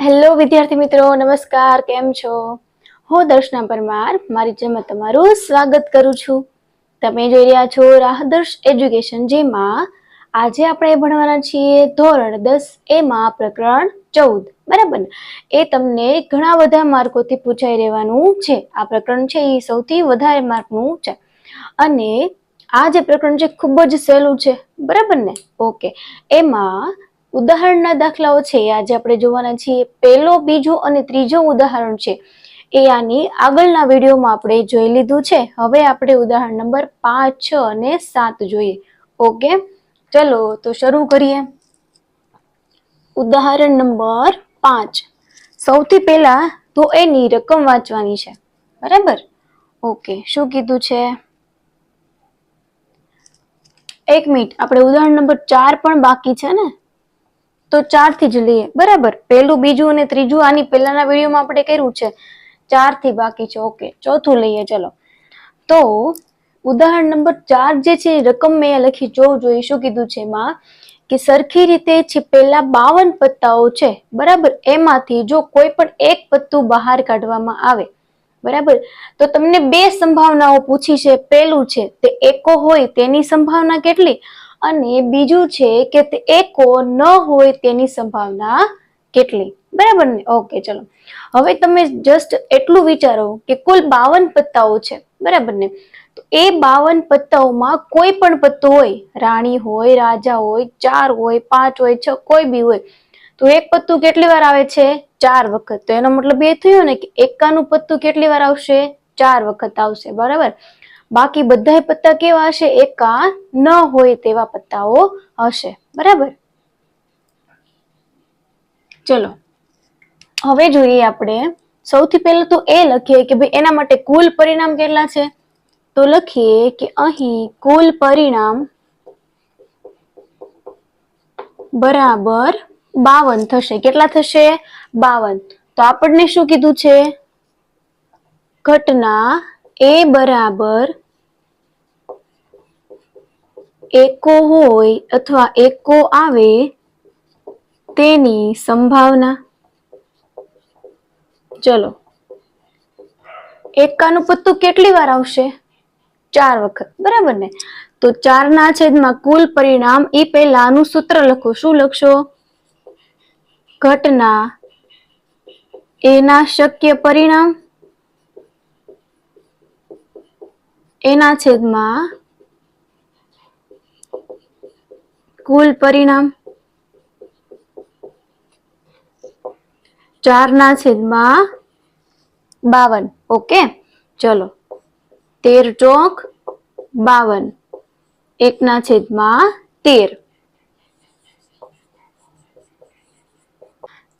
Hello વિદ્યાર્થી મિત્રો, નમસ્કાર, કેમ છો? હું દર્શના પરમાર, મારી જેમાં તમારું સ્વાગત કરું છું. તમે જોઈ રહ્યા છો રાહદર્શ એજ્યુકેશન જેમાં આજે આપણે ભણવાના છીએ ધોરણ દસ એમાં પ્રકરણ ચૌદ, બરાબર? એ તમને ઘણા બધા માર્કોથી પૂછાઈ રહેવાનું છે. આ પ્રકરણ છે એ સૌથી વધારે માર્કનું છે. અને આ જે પ્રકરણ છે ખૂબ જ સહેલું છે, બરાબર ને? ઓકે, એમાં ઉદાહરણના દાખલાઓ છે. આજે આપણે જોવાના છીએ પહેલો, બીજો અને ત્રીજો ઉદાહરણ છે. એ આની આગળના વિડીયોમાં આપણે જોઈ લીધું છે. હવે આપણે ઉદાહરણ નંબર પાંચ, છ અને સાત જોઈએ. ઓકે? ચલો, તો શરૂ કરીએ. ઉદાહરણ નંબર પાંચ. સૌથી પહેલા તો એની રકમ વાંચવાની છે. બરાબર? ઓકે, શું કીધું છે? એક મિનિટ, આપણે ઉદાહરણ નંબર ચાર પણ બાકી છે ને? તો ચારથી જ લઈએ. બરાબર? પહેલું, બીજું અને ત્રીજું આની પહેલાના વિડીયોમાં આપણે કર્યું છે. ચારથી બાકી છે. ઓકે. ચોથું લઈએ. ચલો. તો ઉદાહરણ નંબર ચાર જે છે રકમ મેં લખી. જોવું જોઈએ શું કીધું છે એમાં? કે સરખી રીતે છીપેલા બાવન પત્તાઓ છે, બરાબર? એમાંથી જો કોઈ પણ એક પત્તું બહાર કાઢવામાં આવે, બરાબર? તો તમને બે સંભાવનાઓ પૂછી છે. પહેલું છે તે એકો હોય તેની સંભાવના કેટલી? અને બીજું છે કે તે એકો ન હોય તેની સંભાવના કેટલી? બરાબર ને? ઓકે, ચલો. હવે તમે જસ્ટ એટલું વિચારો કે કુલ બાવન પત્તાઓ છે. બરાબર ને? તો એ બાવન પત્તાઓમાં કોઈ પણ પત્તું હોય, રાણી હોય, રાજા હોય, ચાર હોય, પાંચ હોય, છ, કોઈ બી હોય, તો એક પત્તું કેટલી વાર આવે છે? ચાર વખત. તો એનો મતલબ એ થયો ને કે એકાનું પત્તું કેટલી વાર આવશે? ચાર વખત આવશે. બરાબર? બાકી બધાય પત્તા કેવા હશે? એકા ન હોય તેવા પત્તાઓ હશે. બરાબર? ચલો. હવે જોઈએ આપણે. સૌથી પહેલા તો એ લખીએ કે ભાઈ એના માટે કુલ પરિણામ કેટલા છે? તો લખીએ કે અહીં કુલ પરિણામ બરાબર બાવન થશે. કેટલા થશે? બાવન. તો આપણને શું કીધું છે? ઘટના એ બરાબર એકો હોય અથવા એકો આવે તેની સંભાવના. ચલો. એકાનું પત્તું કેટલી વાર આવશે? ચાર વખત. બરાબર ને? તો ચારના છેદમાં કુલ પરિણામ એ પહેલાનું સૂત્ર લખો. શું લખશો? ઘટના. એના શક્ય પરિણામ? એના છેદમાં કુલ પરિણામ? ચારના છેદમાં બાવન. ઓકે? ચલો. તેર ચોક બાવન. એકના છેદમાં તેર.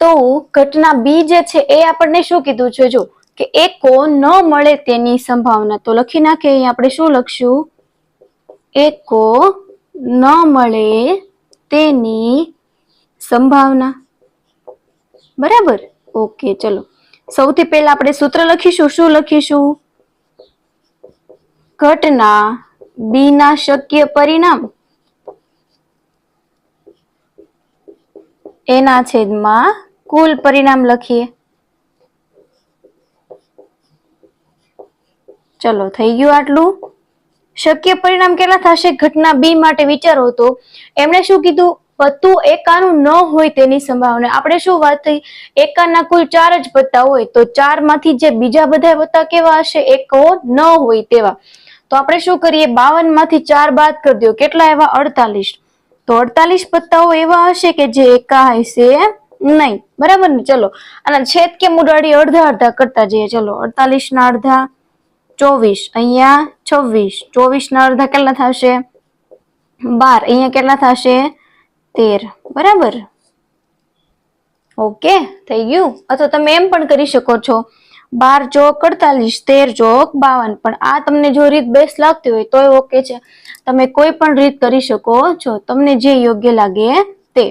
તો ઘટના બી જે છે એ આપણને શું કીધું છે? જો કે એકો ન મળે તેની સંભાવના. તો લખી નાખે અહીં આપણે શું લખશું? એકો ન મળે તેની સંભાવના. બરાબર? ઓકે, ચલો. સૌથી પહેલા આપણે સૂત્ર લખીશું. શું લખીશું? ઘટના બી ના શક્ય પરિણામ. એના છેદમાં કુલ પરિણામ લખીએ. ચલો, થઈ ગયું આટલું. શક્ય પરિણામ કેટલા થશે ઘટના બી માટે વિચારો તો એમણે શું કીધું? પત્તું એકાનું ન હોય તેની સંભાવના. આપણે શું વાત થઈ? એકાના કુલ ચાર જ પત્તા હોય. તો ચારમાંથી જે બીજા બધા પત્તા કેવા હશે? એકો ન હોય તેવા. તો આપણે શું કરીએ? બાવનમાંથી ચાર બાદ કરી દો. કેટલા એવા? અડતાલીસ. તો અડતાલીસ પત્તાઓ એવા હશે કે જે એકા હશે નહીં. બરાબર ને? ચલો. અને છેદ કે મુડાડી અડધા અડધા કરતા જઈએ. ચલો. અડતાલીસ ના અડધા. ચોવીસ, અહીંયા છવ્વીસ ચોવીસ ના અડધા કેટલા થશે? બાર, અહીંયા કેટલા થશે? તેર, બરાબર? ઓકે, થઈ ગયું. અથવા તમે એમ પણ કરી શકો છો, બાર ચોક અડતાલીસ, તેર ચોક બાવન, પણ આ તમને જો રીત બેસ્ટ લાગતી હોય તોય ઓકે છે. તમે કોઈ પણ રીત કરી શકો છો, તમને જે યોગ્ય લાગે તે.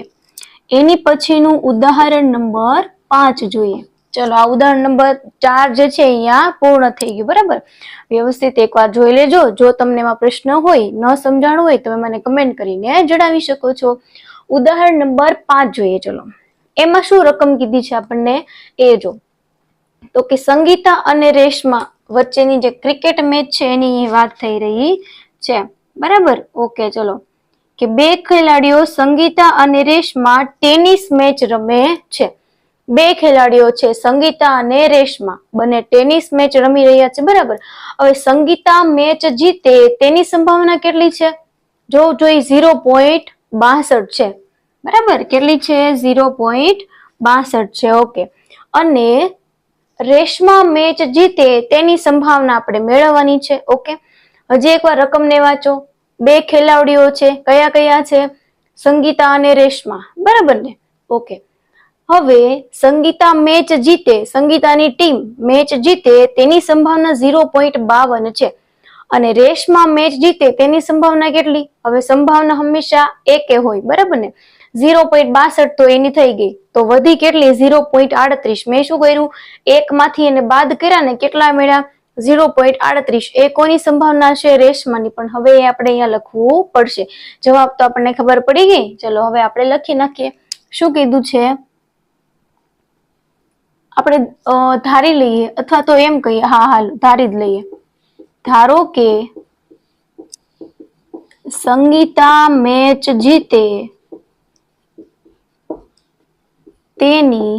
એની પછીનું ઉદાહરણ નંબર પાંચ જોઈએ. ચલો, આ ઉદાહરણ નંબર ચાર જે છે અહીંયા પૂર્ણ થઈ ગયું, બરાબર? વ્યવસ્થિત એકવાર જોઈ લેજો. જો તમને એમાં પ્રશ્ન હોય, ન સમજાણું હોય, તમે મને કમેન્ટ કરીને જણાવી શકો છો. ઉદાહરણ નંબર પાંચ જોઈએ, ચલો. એમાં શું રકમ કીધી છે આપણને? એ જો. તો કે સંગીતા અને રેશમા વચ્ચેની જે ક્રિકેટ મેચ છે, એની વાત થઈ રહી છે. બરાબર? ઓકે, ચલો. કે બે ખેલાડીઓ સંગીતા અને રેશમા ટેનિસ મેચ રમે છે. બે ખેલાડીઓ છે, સંગીતા અને રેશમા. બંને ટેનિસ મેચ રમી રહ્યા છે, બરાબર? હવે સંગીતા મેચ જીતે તેની સંભાવના કેટલી છે? જો જોઈ ઝીરો પોઈન્ટ બાસઠ છે. બરાબર? કેટલી છે? ઝીરો પોઈન્ટ બાસઠ છે, ઓકે. અને રેશમા મેચ જીતે તેની સંભાવના આપણે મેળવવાની છે, ઓકે? હજી એકવાર રકમને વાંચો. બે ખેલાડીઓ છે, કયા કયા છે? સંગીતા અને રેશમા. બરાબર ને? ઓકે. હવે સંગીતા મેચ જીતે, સંગીતાની ટીમ મેચ જીતે તેની સંભાવના ઝીરો પોઈન્ટ બાવન છે. અને રેશમા મેચ જીતે તેની સંભાવના કેટલી? હવે સંભાવના હંમેશા એકે હોય, બરાબર ને? ઝીરો પોઈન્ટ બાસઠ તો એની થઈ ગઈ. તો વધી કેટલી? ઝીરો પોઈન્ટ આડત્રીસ. મેં શું કર્યું? એક માંથી એને બાદ કર્યા ને કેટલા મળ્યા? ઝીરો પોઈન્ટ આડત્રીસ. એ કોની સંભાવના છે? રેશમાની. પણ હવે એ આપણે અહીંયા લખવું પડશે. જવાબ તો આપણને ખબર પડી ગઈ. ચલો, હવે આપણે લખી નાખીએ. શું કીધું છે? આપણે ધારી લઈએ અથવા તો એમ કહીએ, હા, હાલ, ધારી જ લઈએ. ધારો કે સંગીતા મેચ જીતે, તેની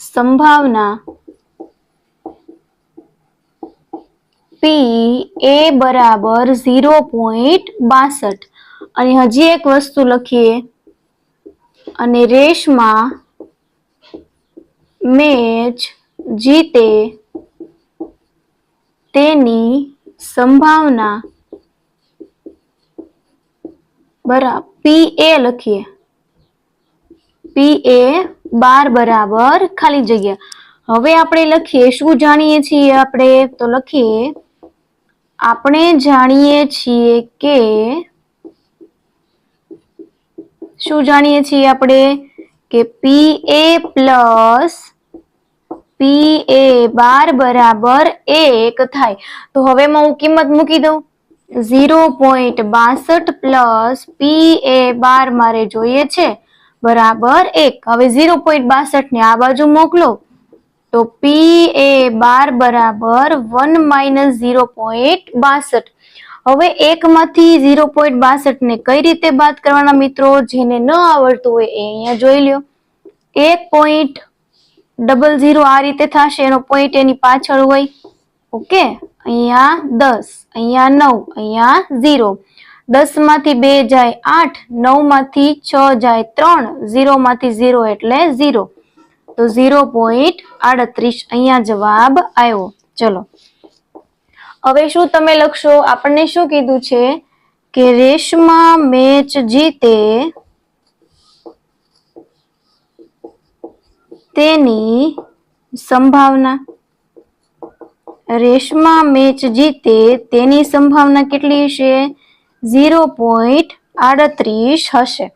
સંભાવના પી એ બરાબર ઝીરો પોઈન્ટ બાસઠ. અને હજી એક વસ્તુ લખીએ. અને રેશમાં મેચ જીતે તેની સંભાવના બરાબર પી એ લખીએ. પી એ બાર બરાબર ખાલી જગ્યા. હવે આપણે લખીએ, શું જાણીએ છીએ આપણે? તો લખીએ, આપણે જાણીએ છીએ કે, શું જાણીએ છીએ આપણે? કે પી એ પ્લસ પી એ બાર બરાબર એક થાય. તો હવે હું કિંમત મૂકી દઉં. ઝીરો પોઈન્ટ બાસઠ પ્લસ પી એ બાર મારે જોઈએ છે. બરાબર એક. હવે ઝીરો પોઈન્ટ બાસઠ ને આ બાજુ મોકલો. તો પી એ બાર બરાબર વન માઇનસ ઝીરો પોઈન્ટ બાસઠ. હવે એક માંથી ઝીરો પોઈન્ટ બાસઠ ને કઈ રીતે બાદ કરવાના મિત્રો? જેને ન આવડતું હોય એ અહીંયા જોઈ લ્યો. એક પોઈન્ટ ડબલ ઝીરો આ રીતે થશે, એનો પોઈન્ટ એની પાછળ હોય. ઓકે? અહીંયા દસ, અહીંયા નવ, અહીંયા ઝીરો. દસમાંથી બે જાય આઠ નવમાંથી છ જાય ત્રણ ઝીરો માંથી ઝીરો એટલે ઝીરો. તો ઝીરો પોઈન્ટ આડત્રીસ અહીંયા જવાબ આવ્યો. ચલો. હવે શું તમે લખશો? આપણને શું કીધું છે કે રેશમા મેચ જીતે તેની સંભાવના. રેશમા મેચ જીતે તેની સંભાવના કેટલી હશે? ઝીરો પોઈન્ટ આડત્રીસ હશે.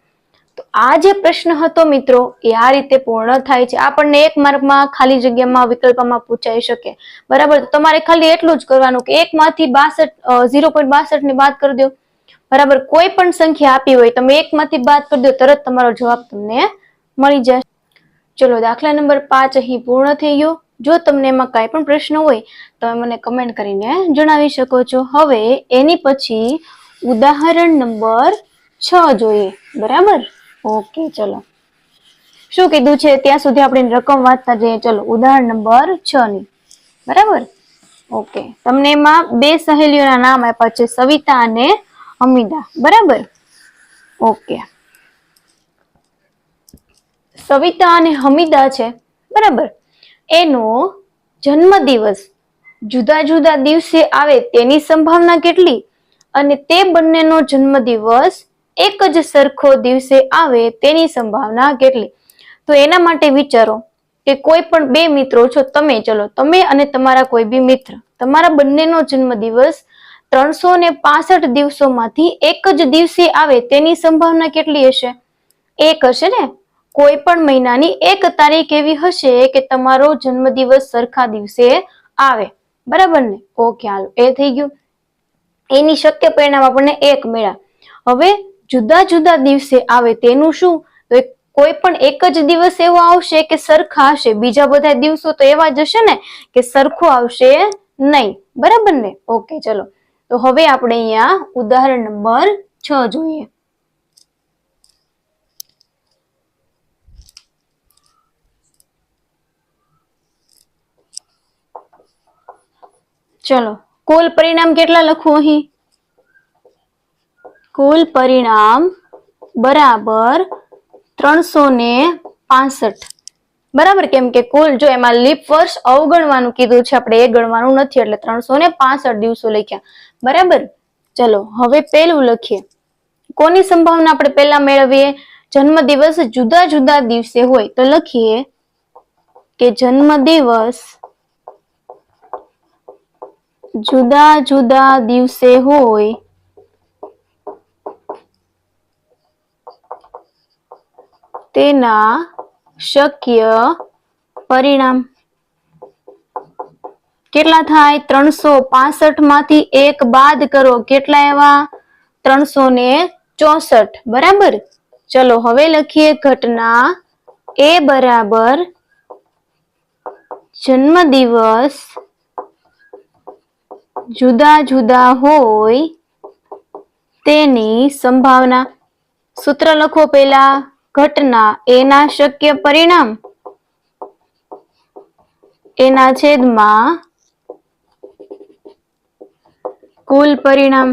તો આ જે પ્રશ્ન હતો મિત્રો, એ આ રીતે પૂર્ણ થાય છે. આપણને એક માર્કમાં ખાલી જગ્યામાં, વિકલ્પમાં પૂછાઈ શકે. બરાબર? તમારે ખાલી એટલું જ કરવાનું કે એક માંથી બાસઠ ઝીરો પોઈન્ટ બાસઠની બાદ કરી દો. બરાબર? કોઈ પણ સંખ્યા આપી હોય, તમે એક માંથી બાદ કરી દો, તરત તમારો જવાબ તમને મળી જશે ચલો, દાખલા નંબર પાંચ અહીં પૂર્ણ થઈ ગયો. જો તમને એમાં કાંઈ પણ પ્રશ્ન હોય, તમે મને કમેન્ટ કરીને જણાવી શકો છો. હવે એની પછી ઉદાહરણ નંબર છ જોઈએ. બરાબર? ઓકે, ચલો. શું કીધું છે? ત્યાં સુધી આપણે રકમ વાંચતા જઈએ. ચલો, ઉદાહરણ નંબર છ ની. બરાબર? ઓકે. તમને એમાં બે સહેલીઓના નામ આપ્યા છે, સવિતા અને અમિતા. બરાબર? ઓકે. સવિતા અને હમીદા છે. બરાબર? એનો જન્મદિવસ જુદા જુદા દિવસે આવે તેની સંભાવના કેટલી? અને તે બંનેનો જન્મદિવસ એક જ સરખો દિવસે આવે તેની સંભાવના કેટલી? તો એના માટે વિચારો કે કોઈ પણ બે મિત્રો છો, તમે ચલો, તમે અને તમારા કોઈ બી મિત્ર. તમારા બંનેનો જન્મદિવસ ત્રણસો ને પાસઠ દિવસોમાંથી એક જ દિવસે આવે તેની સંભાવના કેટલી હશે? એક હશે ને? કોઈ પણ મહિનાની એક તારીખ એવી હશે કે તમારો જન્મદિવસ સરખા દિવસે આવે. બરાબર ને? ઓકે, હાલો, એ થઈ ગયું. એની શક્ય પરિણામ આપણને એક મળ્યા. હવે જુદા જુદા દિવસે આવે તેનું શું? તો કોઈ પણ એક જ દિવસ એવો આવશે કે સરખા હશે. બીજા બધા દિવસો તો એવા જ હશે ને કે સરખું આવશે નહીં. બરાબર ને? ઓકે, ચલો. તો હવે આપણે અહીંયા ઉદાહરણ નંબર છ જોઈએ. ચલો. કુલ પરિણામ કેટલા લખવું અહીં? કુલ પરિણામ બરાબર ત્રણસો ને પાસઠ. બરાબર કેમ કે કુલ જો એમાં લીપ વર્ષ અવગણવાનું કીધું છે, આપણે એ ગણવાનું નથી, એટલે ત્રણસો ને પાસઠ દિવસો લખ્યા. બરાબર? ચલો, હવે પેલું લખીએ. કોની સંભાવના આપણે પહેલા મેળવીએ? જન્મ દિવસ જુદા જુદા દિવસે હોય. તો લખીએ કે જન્મ દિવસ જુદા જુદા દિવસે હોય. તેના શક્ય પરિણામ? કેટલા થાય? ત્રણસો પાસઠમાંથી એક બાદ કરો. કેટલા એવા? ત્રણસો ને ચોસઠ. બરાબર? ચલો, હવે લખીએ ઘટના એ બરાબર જન્મ દિવસ જુદા જુદા હોય તેની સંભાવના. સૂત્ર લખો પેલા ઘટના, એના શક્ય પરિણામ? એના છેદમાં કુલ પરિણામ?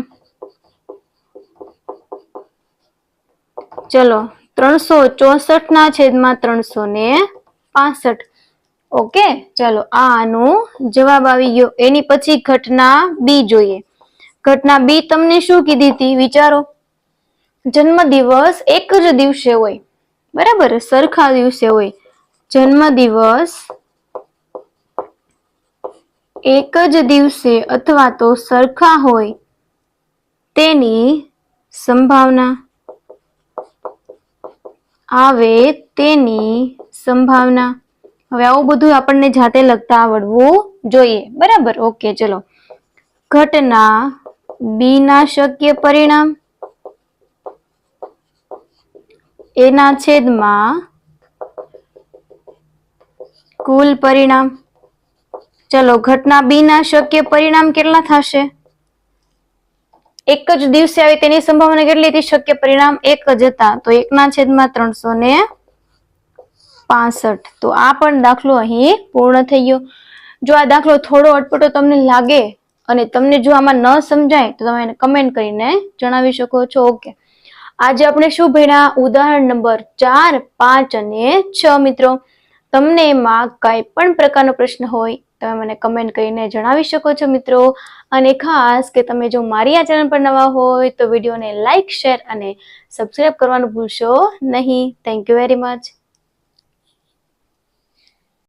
ચલો, ત્રણસો ચોસઠ ના છેદમાં ત્રણસો ને પાસઠ. ઓકે, ચલો, આનો જવાબ આવી ગયો. એની પછી ઘટના બી જોઈએ. ઘટના બી તમને શું કીધી હતી? વિચારો. જન્મ દિવસ એક જ દિવસે હોય. બરાબર, સરખા દિવસે હોય. જન્મ દિવસ એક જ દિવસે અથવા તો સરખા હોય તેની સંભાવના આવે તેની સંભાવના. હવે આવું બધું આપણને જાતે લખતા આવડવું જોઈએ. બરાબર? ઓકે, ચલો. ઘટના બી ના શક્ય પરિણામ. એના છેદમાં કુલ પરિણામ. ચલો, ઘટના બી ના શક્ય પરિણામ કેટલા થશે? એક જ દિવસે આવે તેની સંભાવના કેટલી હતી શક્ય પરિણામ? એક જ હતા. તો એકના છેદમાં ત્રણસો ને પાસઠ. તો આ પણ દાખલો અહીં પૂર્ણ થઈ ગયો. જો આ દાખલો થોડો અટપટો તમને લાગે અને તમને જો આમાં ન સમજાય, તો તમે એને કમેન્ટ કરીને જણાવી શકો છો. ઓકે આજે આપણે શું ભણ્યા ઉદાહરણ નંબર ચાર, પાંચ અને છ મિત્રો. તમને એમાં કઈ પણ પ્રકારનો પ્રશ્ન હોય, તમે મને કમેન્ટ કરીને જણાવી શકો છો મિત્રો. અને ખાસ કે તમે જો મારી આ ચેનલ પર નવા હોય તો વિડીયોને લાઇક શેર અને સબસ્ક્રાઇબ કરવાનું ભૂલશો નહીં. Thank you very much